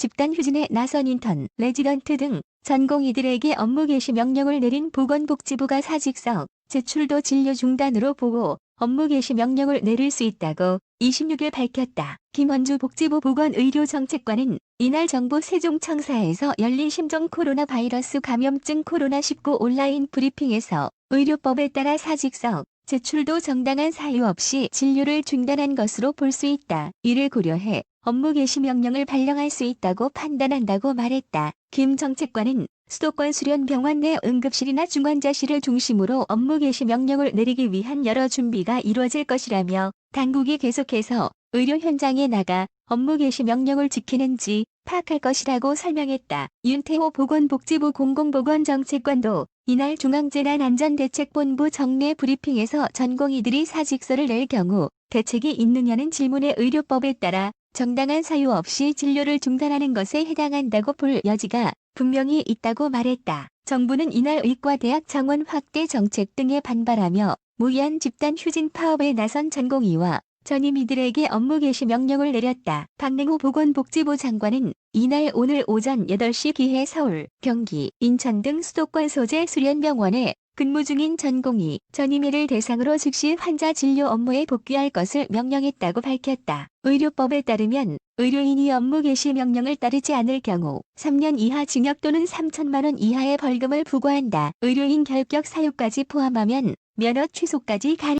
집단 휴진에 나선 인턴, 레지던트 등 전공의들에게 업무 개시 명령을 내린 보건복지부가 사직서 제출도 진료 중단으로 보고 업무 개시 명령을 내릴 수 있다고 26일 밝혔다. 김원주 복지부 보건의료정책관은 이날 정부 세종청사에서 열린 심정 코로나 바이러스 감염증 코로나19 온라인 브리핑에서 의료법에 따라 사직서 제출도 정당한 사유 없이 진료를 중단한 것으로 볼 수 있다. 이를 고려해 업무 개시 명령을 발령할 수 있다고 판단한다고 말했다. 김 정책관은 수도권 수련 병원 내 응급실이나 중환자실을 중심으로 업무 개시 명령을 내리기 위한 여러 준비가 이루어질 것이라며 당국이 계속해서 의료 현장에 나가 업무 개시 명령을 지키는지 파악할 것이라고 설명했다. 윤태호 보건복지부 공공보건정책관도 이날 중앙재난안전대책본부 정례 브리핑에서 전공의들이 사직서를 낼 경우 대책이 있느냐는 질문에 의료법에 따라 정당한 사유 없이 진료를 중단하는 것에 해당한다고 볼 여지가 분명히 있다고 말했다. 정부는 이날 의과대학 정원 확대 정책 등에 반발하며 무리한 집단 휴진 파업에 나선 전공의와 전임의들에게 업무 개시 명령을 내렸다. 박능호 보건복지부 장관은 이날 오늘 오전 8시 기해 서울, 경기, 인천 등 수도권 소재 수련병원에 근무 중인 전공의, 전임의를 대상으로 즉시 환자 진료 업무에 복귀할 것을 명령했다고 밝혔다. 의료법에 따르면 의료인이 업무 개시 명령을 따르지 않을 경우 3년 이하 징역 또는 3천만 원 이하의 벌금을 부과한다. 의료인 결격 사유까지 포함하면 면허 취소까지 가능.